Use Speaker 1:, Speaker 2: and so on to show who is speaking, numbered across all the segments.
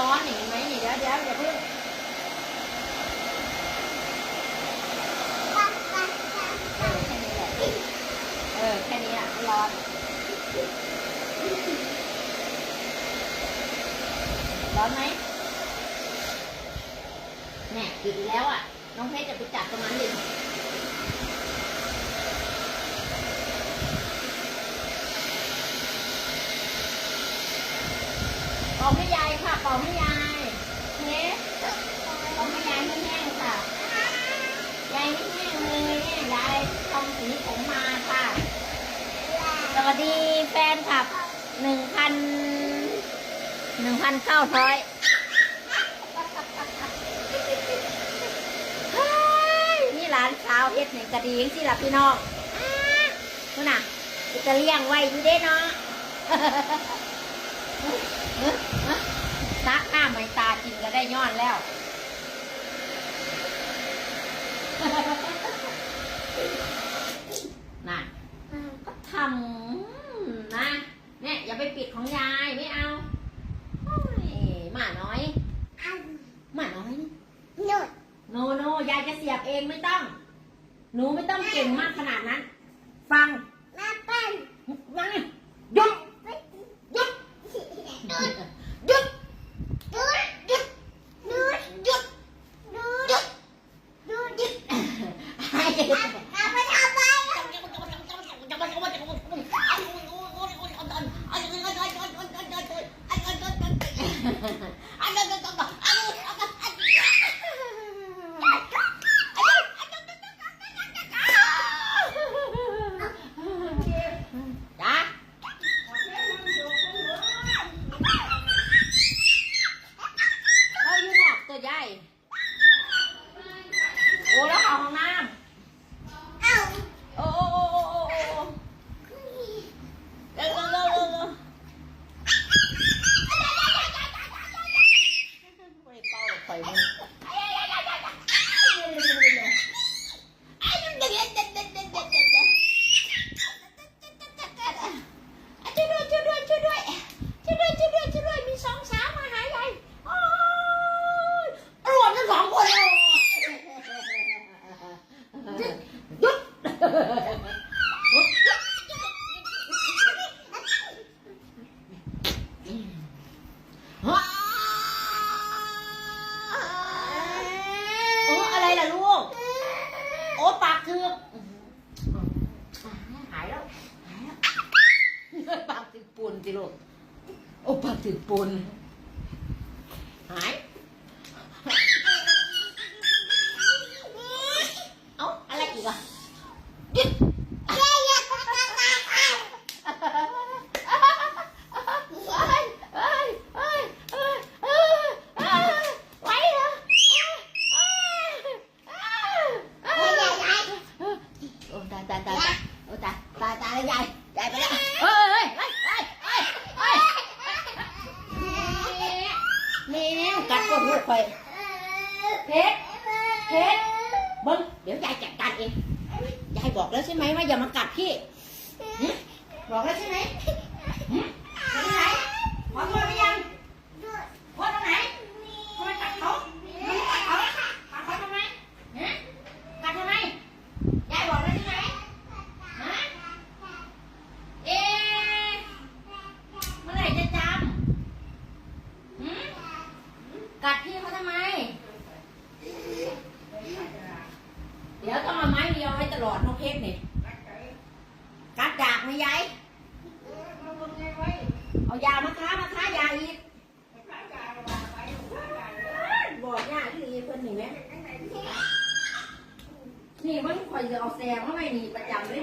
Speaker 1: ร้อนนี่เห็นไหมนี่เดี๋ยวเดี๋ยวอย่าเพิ่งเออแค่นี้แหละเออแค่นี้อะร้อนร้อนไหมแน่กินแล้วอะ น้องเพชรจะไปจับตรงนั้นดิเป่ให้ยาย ค่ะเป่ให้ยายเพชรเป่ให้ยายให้แห้งค่ะ ยายไม่แห้งเลยเนี่ยยายทำสีผมมาค่ะ สวัสดีแฟนคลับหนึ่งพันหนึ่งพันเก้าร้อยเฮ้ยนี่ร้านสาวเฮ็ดหนึ่งกระดิ่งสิล่ะพี่น้องนู่นน่ะจะเลี้ยงไว้อยู่เด้เนาะซักหน้าไม่ตากินก็ ได้ย้อนแล้วน่ะก็ทำนะเนี่ยอย่าไปปิดของยายไม่เอาโอ้ยหมาน้อยหมาน้อยนี่โนโนยายจะเสียบเองไม่ต้อง หนูไม่ต้องเก่งมากขนาดนั้น ฟังฟังนี่หยุดหยุดหยุดหยุดหยุดหยุดหยุดให้จ้าเราอยู่นอกตัวใหญ่ โอ้แล้วเข้าห้องน้ำโอ้โอ้โอ้โอ้โอ้โอ้เร็วเร็วเร็วเร็วเร็วไม่ ได้เป่าหรอกไฟมันช่วยด้วยช่วยด้วยช่วยด้วยช่วยด้วยช่วยด้วยช่วยด้วยมีสองสาวมาหายายโอ้ยรวมทั้งสองคนเลยหยุด ว้าวโอ้อะไรล่ะลูก โอ้ปากคือหายแล้วหายแล้วปากถึงปูนสิลูกโอ้ปากถึงปูนหาย เอ้าอะไรอีกอะหยุดเอ้ยเอ้ยเอ้ยเอ้ยเอ้ยเอ้ยไหวเหรอเอ้ยเอ้ยเอ้ยเอ้ยโอ้ตายตายตายตายโอ้ตายตายตายแล้วยายยายไปแล้วเอ้ยเอ้ยเอ้ยเอ้ยเอ้ยนี่นี่กัดก็หัว ไปเพชรเพชรเบิ้งเดี๋ยวยายจัดการเองยายบอกแล้วใช่ไหมว่าอย่ามากัดพี่บอกแล้วใช่ไหมหึไปที่ไหนขอโทษหรือยังโทษตรงไหนทำไมกัดเขาทำไมกัดเขากัดเขาทำไมฮะกัดทำไมยายบอกแล้วใช่ไหมฮะเอ๊ะเมื่อไหร่จะจำหึ กัดพี่เขาทำไม เดี๋ยวต้องเอาไม้เดียวไว้ตลอดนกเพชรนี่กัดดากไหมยายเอายามาค้ามาค้ายาอีกบอกยาที่นี่เพิ่นนี่ไหมนี่มันคอยจะเอาแซงเข้าไปนี่ประจำเลย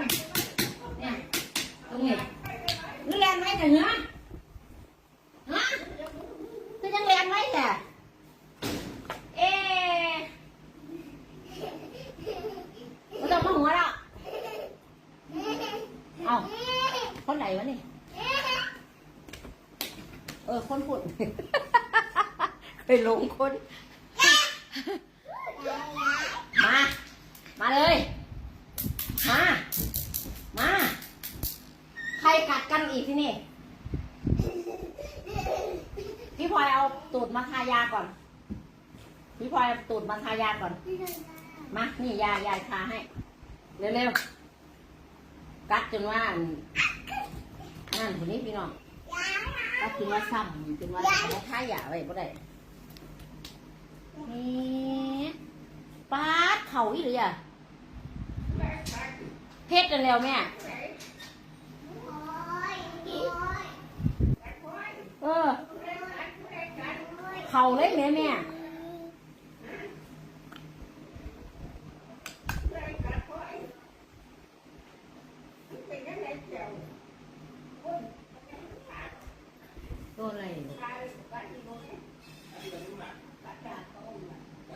Speaker 1: เนี่ยตรงนี้นี่แรงไหมแต่เหรอฮะคือยังแรงไหมแต่เอ๊ะ ไม่ต้องมาหัวแล้วเอ้าคนไหน วะนี่ เออคนพูดเคยลงคน มา มาเลย มา มา ใครกัดกันอีกที่นี่ พี่พพลอยเอาตูดมาทายาก่อน พี่พลอยเอาตูดมาทายาก่อน มา นี่ยายายทาให้ เร็วๆกัดจนว่าอั นั่นคนนี้พี่น้องกัดจนว่าซ้ำจนว่าเขาทายาไว้บ่ได้นี่ปาดเข่าอีหรืออะเพชรกันแล้วแม่เออเข่าเลยแม่แม่ โดนอะไรเนี่ย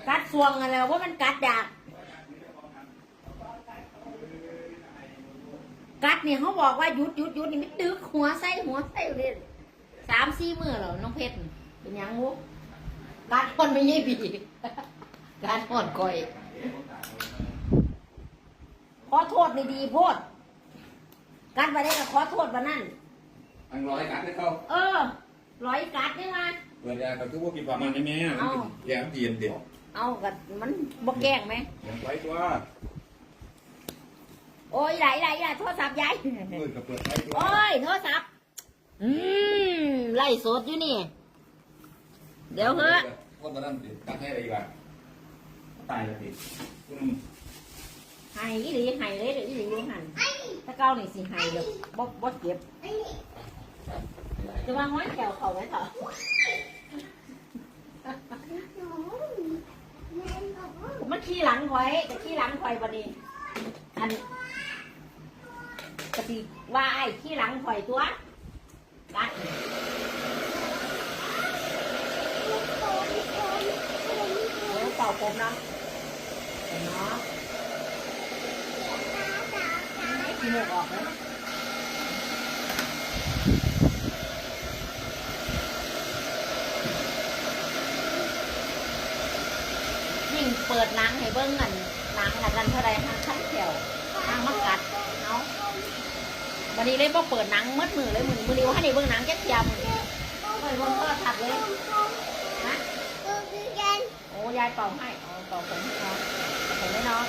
Speaker 1: กัด สวงอะไรว่ามันกัดดากกัดเนี่ยเขาบอกว่าหยุดหยุดหยุดนี่ไม่ตึกหัวไส้หัวไส้เลยสามสี่มือเหรอน้องเพชรเป็นหยังมุกกัดคนไม่ยี่บีกัดหอดก่อยขอโทษในดีโพดกัดไปได้ก็ขอโทษวันนั้น
Speaker 2: อังร้อยกัดให้เขา
Speaker 1: เออร้อยกัดนี่มา
Speaker 2: เปิดยาเขาคือว่ากินประมาณนี้แม่
Speaker 1: เอา
Speaker 2: แยมเย็นเดียว
Speaker 1: เอากับมันบ่แกล้งไหม
Speaker 2: ยังไว้ตัว
Speaker 1: โอ้ยไหลไหลไหลโทรศัพท์ยาย
Speaker 2: มือกับเปิดไว้ตัว
Speaker 1: โอ้ยโทรศัพท์ อืมไล่สดอยู่นี่ เดี๋ยวเฮ้อะ
Speaker 2: ว่าตอนนั้นตัดให้อะไรอีกอะตายเลยสิคุณ
Speaker 1: ไห้อีหลีไห้เลยเดี๋ยวอีหลีอยู่หันถ้าเก้านี่สิไห้เดี๋ยวบ่บ่เก็บ จะวางไว้แถวเขาไว้ต่อ มันขี้หลังไว้แต่ขี้หลังไว้บันนี้ อันกะติว่าไอ้ขี้หลังข่อยตัวกัดเดี๋ยวเป่าผมนะเนาะให้ขี้มูกออกนะยิ่ง เปิดนังให้เบิ้งกันนังกันกันเท่าไรทางขั้นแถวทางมากัดเนาะวันนี้เลยบ่เปิดนังมืดมือเลยมือนี้มือนี้ว่าให้ได้เบิ้งนังแจ๊กยำไม่เบิ้งโทรทัศน์เลยนะโอ้ยายเป่าให้อ๋อเป่าผมให้น้องผมให้น้อง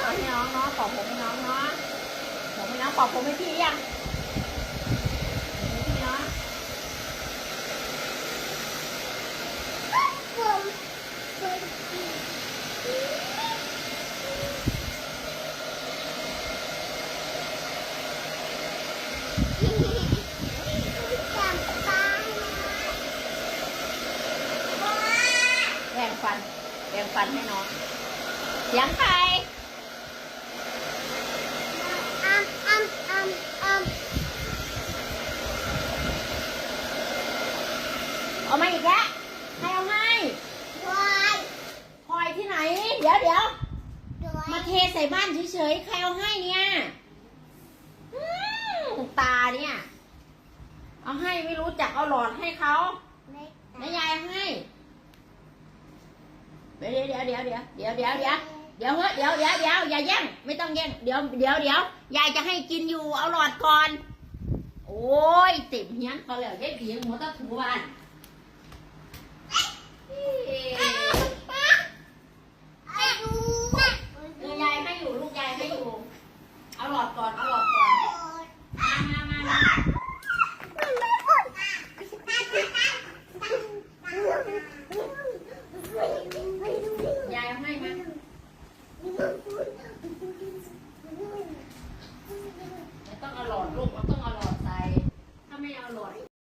Speaker 1: เป่าให้น้องเนาะเป่าผมให้น้องเนาะผมให้น้องเป่าผมให้พี่ยังให้พี่เนาะ แบ่งฟันแบ่ งฟันให้น้องเสียงใครเอามาอีกแล้วใครเอาให้พลอยที่ไหน เดี๋ยวเดี๋ยวมาเทใส่บ้านเฉยๆ ใครเอาให้เนี่ยอืมตาเนี่ย เอาให้ไม่รู้จักเอาหลอดให้เขาแม่ยายให้เดี๋ยวเดี๋ยวเดี๋ยวเดี๋ยวเดี๋ยวเดี๋ยวเดี๋ยวเดี๋ยวเดี๋ยวเดี๋ยวเดี๋ยวอย่าแย่งไม่ต้องแย่งเดี๋ยวเดี๋ยวเดี๋ยวยายจะให้กินอยู่เอาหลอดก่อน โอ้ยติ่มเฮียนเขาแล้วยายบีหัวตะถูบ้านเอ้ยเออยายให้อยู่ลูกยายให้อยู่เอาหลอดก่อนเอาหลอดก่อนมามามา